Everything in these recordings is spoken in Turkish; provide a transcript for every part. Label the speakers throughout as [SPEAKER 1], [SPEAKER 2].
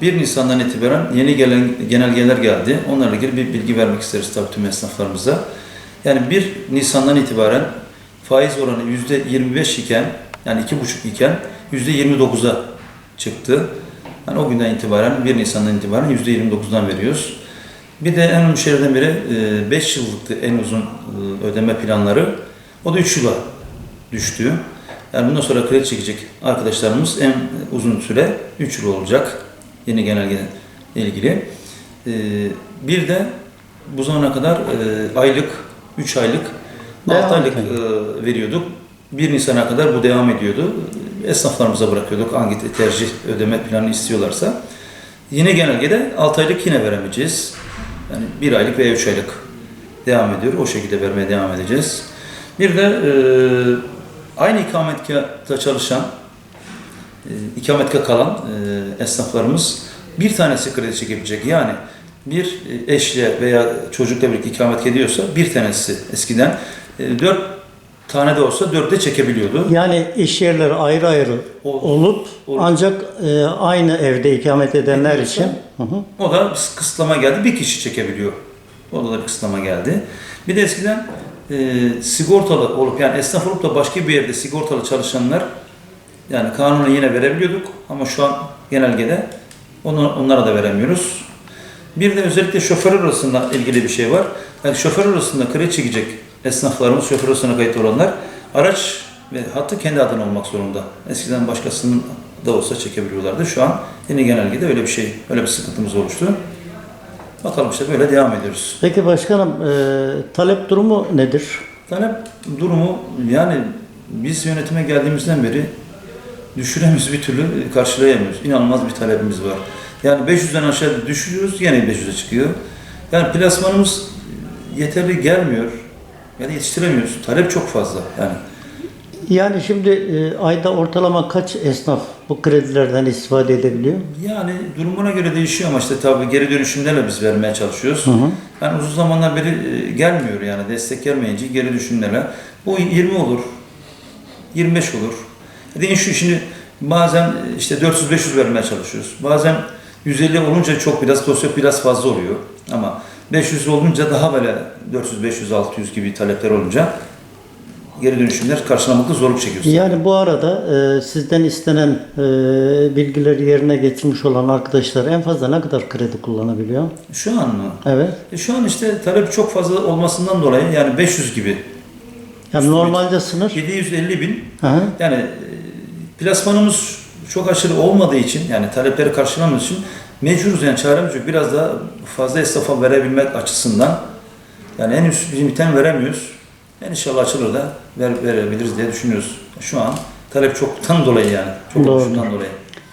[SPEAKER 1] 1 Nisan'dan itibaren yeni gelen genelgeler geldi. Onlarla ilgili bir bilgi vermek isteriz tabii tüm esnaflarımıza. Yani 1 Nisan'dan itibaren faiz oranı %25 iken yani 2,5 iken %29'a çıktı. Yani o günden itibaren 1 Nisan'dan itibaren %29'dan veriyoruz. Bir de en önemli şeylerden biri 5 yıllıktı en uzun e, ödeme planları. O da 3 yıla düştü. Yani bundan sonra kredi çekecek arkadaşlarımız en uzun süre 3 yıl olacak. Yeni genelge ile ilgili. Ee, bir de bu zamana kadar e, aylık, 3 aylık, 6
[SPEAKER 2] Devam
[SPEAKER 1] aylık e, veriyorduk. 1 Nisan'a kadar bu devam ediyordu. Esnaflarımıza bırakıyorduk hangi tercih ödeme planı istiyorlarsa. Yeni genelgede 6 aylık yine veremeyeceğiz. Yani 1 aylık veya 3 aylık devam ediyor. O şekilde vermeye devam edeceğiz. Bir de e, aynı ikametgahta çalışan, e, kalan e, esnaflarımız bir tanesi kredi çekebilecek. Yani bir e, eşle veya çocukla birlikte ikamet ediyorsa bir tanesi eskiden e, dört tane de olsa dörtte çekebiliyordu.
[SPEAKER 2] Yani iş yerleri ayrı ayrı
[SPEAKER 1] Ol-
[SPEAKER 2] olup
[SPEAKER 1] Olur.
[SPEAKER 2] ancak e, aynı evde ikamet edenler
[SPEAKER 1] Ediyorsa-
[SPEAKER 2] için hı hı.
[SPEAKER 1] O da kısıtlama geldi. Bir kişi çekebiliyor. O da bir kısıtlama geldi. Bir de eskiden e, sigortalı olup yani esnaf olup da başka bir yerde sigortalı çalışanlar yani kanuna yine verebiliyorduk ama şu an genelgede onu, onlara da veremiyoruz. Bir de özellikle şoför arasında ilgili bir şey var. Yani şoför arasında kredi çekecek esnaflarımız, şoför arasında kayıt olanlar araç ve hattı kendi adına olmak zorunda. Eskiden başkasının da olsa çekebiliyorlardı. Şu an yeni genelgede öyle bir şey, öyle bir sıkıntımız oluştu. Bakalım işte böyle devam ediyoruz.
[SPEAKER 2] Peki başkanım e, talep durumu nedir?
[SPEAKER 1] Talep durumu yani biz yönetime geldiğimizden beri düşüremiyoruz bir türlü karşılayamıyoruz. İnanılmaz bir talebimiz var. Yani 500'den aşağı düşürüyoruz yine 500'e çıkıyor. Yani plasmanımız yeterli gelmiyor. Yani yetiştiremiyoruz. Talep çok fazla yani.
[SPEAKER 2] Yani şimdi e, ayda ortalama kaç esnaf bu kredilerden istifade edebiliyor?
[SPEAKER 1] Yani durumuna göre değişiyor ama işte tabii geri dönüşümlerle biz vermeye çalışıyoruz.
[SPEAKER 2] Hı hı.
[SPEAKER 1] Yani uzun zamandan beri e, gelmiyor yani destek gelmeyince geri dönüşümlerle. Bu 20 olur, 25 olur. Değişiyor şimdi bazen işte 400-500 vermeye çalışıyoruz. Bazen 150 olunca çok biraz dosya biraz fazla oluyor. Ama 500 olunca daha böyle 400, 500, 600 gibi talepler olunca geri dönüşümler karşılamakta zorluk çekiyoruz.
[SPEAKER 2] Yani bu arada e, sizden istenen e, bilgileri yerine getirmiş olan arkadaşlar en fazla ne kadar kredi kullanabiliyor?
[SPEAKER 1] Şu an mı?
[SPEAKER 2] Evet.
[SPEAKER 1] E şu an işte talep çok fazla olmasından dolayı yani 500 gibi
[SPEAKER 2] Yani normalde sınır
[SPEAKER 1] 750 bin
[SPEAKER 2] Hı hı.
[SPEAKER 1] yani plasmanımız çok aşırı olmadığı için yani talepleri karşılamadığımız için mecburuz yani çaremiz yok. Biraz daha fazla esnafa verebilmek açısından yani en üst limiten veremiyoruz. Yani inşallah açılır da ver, verebiliriz diye düşünüyoruz. Şu an talep çoktan dolayı yani. Çok
[SPEAKER 2] Doğru.
[SPEAKER 1] dolayı.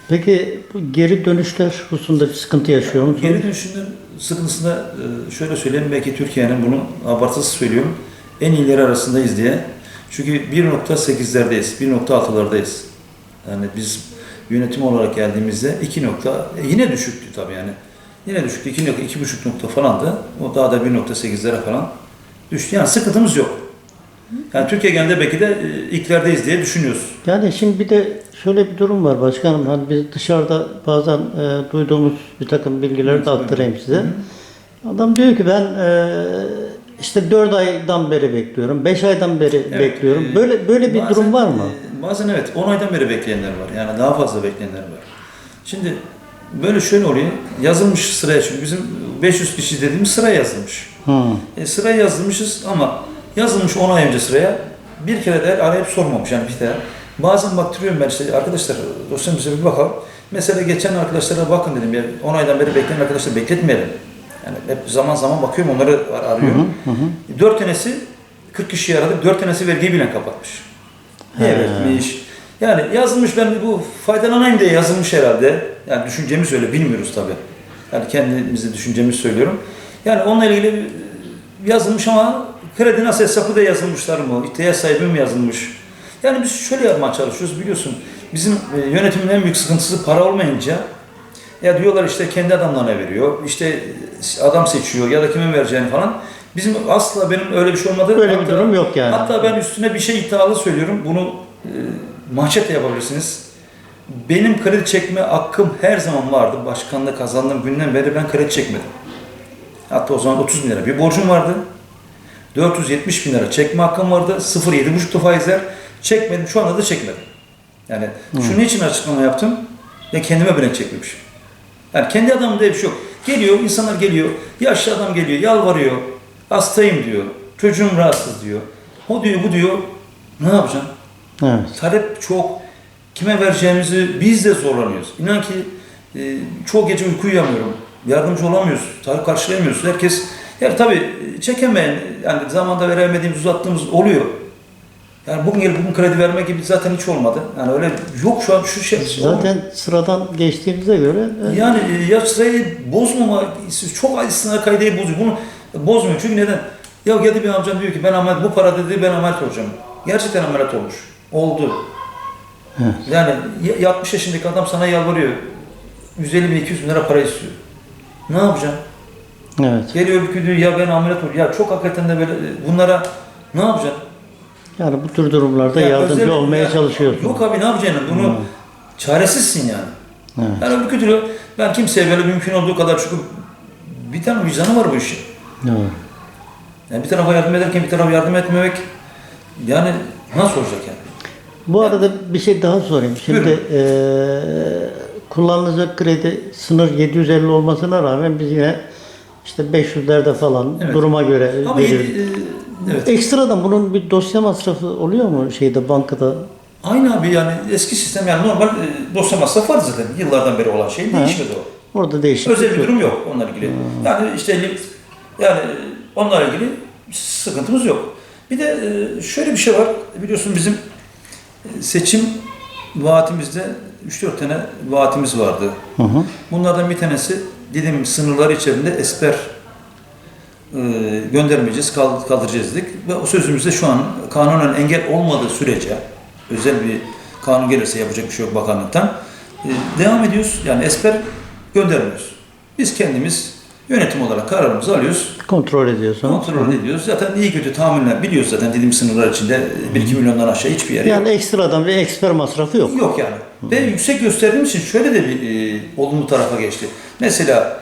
[SPEAKER 2] Peki bu geri dönüşler hususunda bir sıkıntı yaşıyor musunuz?
[SPEAKER 1] Geri dönüşümler sıkıntısında e, şöyle söyleyeyim belki Türkiye'nin bunu abartısı söylüyorum en iyileri arasındayız diye. Çünkü 1.8'lerdeyiz, 1.6'lardayız. Yani biz yönetim olarak geldiğimizde 2 nokta, e, yine düşüktü tabii yani. Yine düşüktü, 2 nokta, 2,5 nokta falandı. O daha da 1.8'lere falan düştü. Yani sıkıntımız yok. Yani Türkiye genelinde belki de e, ilklerdeyiz diye düşünüyoruz.
[SPEAKER 2] Yani şimdi bir de şöyle bir durum var başkanım. Hani biz dışarıda bazen e, duyduğumuz bir takım bilgileri de aktarayım size. Adam diyor ki ben e, işte 4 aydan beri bekliyorum, 5 aydan beri bekliyorum.
[SPEAKER 1] e,
[SPEAKER 2] Böyle böyle bir durum var mı?
[SPEAKER 1] E, Bazen evet 10 aydan beri bekleyenler var. Yani daha fazla bekleyenler var. Şimdi böyle şöyle oluyor. Yazılmış sıraya çünkü bizim 500 kişi dediğimiz sıra yazılmış.
[SPEAKER 2] Hı.
[SPEAKER 1] E, sıraya yazılmışız ama yazılmış 10 ay önce sıraya bir kere de arayıp sormamış yani bir de. Bazen baktırıyorum ben işte arkadaşlar dosyamıza bir bakalım. Mesela geçen arkadaşlara bakın dedim ya 10 aydan beri bekleyen arkadaşları bekletmeyelim. Yani hep zaman zaman bakıyorum onları ar- arıyorum.
[SPEAKER 2] Hı hı.
[SPEAKER 1] 4 tanesi 40 kişiyi aradık. 4 tanesi vergiyi bile kapatmış. Vermiş? Yani yazılmış ben bu faydalanayım diye yazılmış herhalde. Yani düşüncemiz öyle bilmiyoruz tabii. Yani kendimizi düşüncemiz söylüyorum. Yani onunla ilgili yazılmış ama kredi nasıl hesabı da yazılmışlar mı? İhtiyaç sahibi mi yazılmış? Yani biz şöyle yapmaya çalışıyoruz biliyorsun. Bizim e, yönetimin en büyük sıkıntısı para olmayınca ya diyorlar işte kendi adamlarına veriyor. işte adam seçiyor ya da kime vereceğini falan. Bizim asla benim öyle bir şey olmadı.
[SPEAKER 2] Böyle bir
[SPEAKER 1] Hatta-
[SPEAKER 2] durum yok yani.
[SPEAKER 1] Hatta ben üstüne bir şey iddialı söylüyorum. Bunu e, manşetle yapabilirsiniz. benim kredi çekme hakkım her zaman vardı. Başkanlığı kazandığım günden beri ben kredi çekmedim. Hatta o zaman 30 bin lira bir borcum vardı. 470 bin lira çekme hakkım vardı. 0.7,5'tu faizler. Çekmedim. Şu anda da çekmedim. Yani şunun için açıklama yaptım. Ya kendime bile çekmemişim. Yani kendi adamım diye bir şey yok. Geliyor, insanlar geliyor. Yaşlı adam geliyor, yalvarıyor. Hastayım diyor. Çocuğum rahatsız diyor. O diyor, bu diyor. Ne yapacağım?
[SPEAKER 2] Evet.
[SPEAKER 1] Talep çok. Kime vereceğimizi biz de zorlanıyoruz. İnan ki e, çoğu gece uyku uyuyamıyorum. Yardımcı olamıyoruz. Talep karşılayamıyoruz. Herkes yani tabii e, çekemeyen, yani zamanda veremediğimiz, uzattığımız oluyor. Yani bugün gelip bugün kredi verme gibi zaten hiç olmadı. Yani öyle yok şu an şu şey.
[SPEAKER 2] Zaten sıradan geçtiğimize göre
[SPEAKER 1] Yani e, ya sırayı bozmama, çok istisna kaydeyi bozuyor. Bunu bozmuyor. Çünkü neden? Ya geldi bir amcam diyor ki ben ameliyat, bu para dedi ben ameliyat olacağım. Gerçekten ameliyat olmuş. Oldu.
[SPEAKER 2] Evet.
[SPEAKER 1] Yani y- 60 yaşındaki adam sana yalvarıyor. 150 bin 200 bin lira para istiyor. Ne yapacağım?
[SPEAKER 2] evet.
[SPEAKER 1] Geliyor bir diyor ya ben ameliyat ol. Ya çok hakikaten de böyle e, bunlara ne yapacaksın?
[SPEAKER 2] Yani bu tür durumlarda
[SPEAKER 1] Ya
[SPEAKER 2] yardımcı
[SPEAKER 1] özel-
[SPEAKER 2] olmaya
[SPEAKER 1] ya-
[SPEAKER 2] çalışıyorsun.
[SPEAKER 1] Yok abi ne yapacaksın? Bunu çaresizsin yani.
[SPEAKER 2] Evet.
[SPEAKER 1] Yani öbür türlü ben kimseye böyle mümkün olduğu kadar çünkü bir tane vicdanı var bu işin.
[SPEAKER 2] Evet.
[SPEAKER 1] Yani bir tarafa yardım ederken bir tarafa yardım etmemek yani nasıl olacak yani?
[SPEAKER 2] Bu arada bir şey daha sorayım. Şimdi eee kullanılacak kredi sınır 750 olmasına rağmen biz yine işte 500'lerde falan
[SPEAKER 1] Evet.
[SPEAKER 2] duruma göre
[SPEAKER 1] Ama
[SPEAKER 2] veriyoruz.
[SPEAKER 1] e, evet.
[SPEAKER 2] Ekstradan bunun bir dosya masrafı oluyor mu şeyde bankada?
[SPEAKER 1] Aynı abi yani eski sistem yani normal e, dosya masrafı var zaten. Yıllardan beri olan şey değişmedi o.
[SPEAKER 2] Orada değişiklik
[SPEAKER 1] Özel bir durum yok onunla ilgili. Yani işte yani onlarla ilgili sıkıntımız yok. Bir de e, şöyle bir şey var. Biliyorsun bizim e, seçim vaatimizde 3-4 tane vaatimiz vardı.
[SPEAKER 2] Hı hı.
[SPEAKER 1] Bunlardan bir tanesi Didim sınırları içerisinde esper e, göndermeyeceğiz, kal- kaldıracağız dedik. Ve o sözümüzde şu an kanunen engel olmadığı sürece özel bir kanun gelirse yapacak bir şey yok bakanlıktan. e, devam ediyoruz. Yani esper göndermiyoruz. Biz kendimiz yönetim olarak kararımızı alıyoruz.
[SPEAKER 2] Kontrol ediyorsunuz.
[SPEAKER 1] Kontrol ediyoruz. Zaten iyi kötü tahminler biliyoruz zaten dediğim sınırlar içinde 1-2 milyondan aşağı hiçbir yer yok.
[SPEAKER 2] Yani ekstradan bir eksper masrafı yok.
[SPEAKER 1] Yok yani. Ve yüksek gösterdiğim için şöyle de bir e, olumlu tarafa geçti. Mesela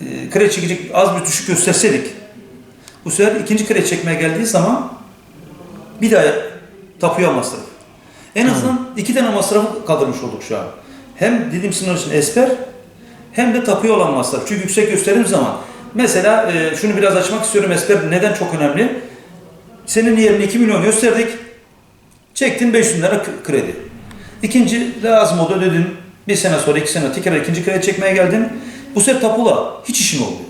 [SPEAKER 1] e, kredi çekecek az bir düşük gösterseydik bu sefer ikinci kredi çekmeye geldiği zaman bir daha tapuya masraf. En azından iki tane masrafı kaldırmış olduk şu an. Hem dediğim sınır için esper hem de tapuya olan masraf. Çünkü yüksek gösterdiğim zaman mesela e, şunu biraz açmak istiyorum esper neden çok önemli? Senin yerine 2 milyon gösterdik. Çektin 500 lira kredi. İkinci lazım oldu ödedin. Bir sene sonra iki sene tekrar ikinci kredi çekmeye geldin. Bu sefer tapula hiç işin olmuyor.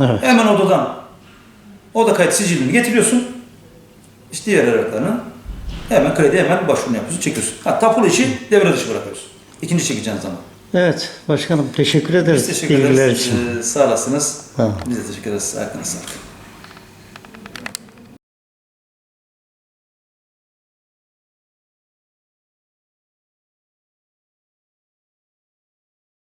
[SPEAKER 2] Evet.
[SPEAKER 1] Hemen odadan oda kayıt sicilini getiriyorsun. İşte diğer evraklarını hemen kredi hemen başvurunu yapıyorsun çekiyorsun. Ha tapulu işi devre dışı bırakıyorsun. İkinci çekeceğin zaman.
[SPEAKER 2] Evet başkanım teşekkür ederiz
[SPEAKER 1] Biz teşekkür
[SPEAKER 2] bilgiler
[SPEAKER 1] ederiz.
[SPEAKER 2] için.
[SPEAKER 1] Ee, sağ olasınız.
[SPEAKER 2] Tamam.
[SPEAKER 1] Biz de teşekkür ederiz. Sağlık.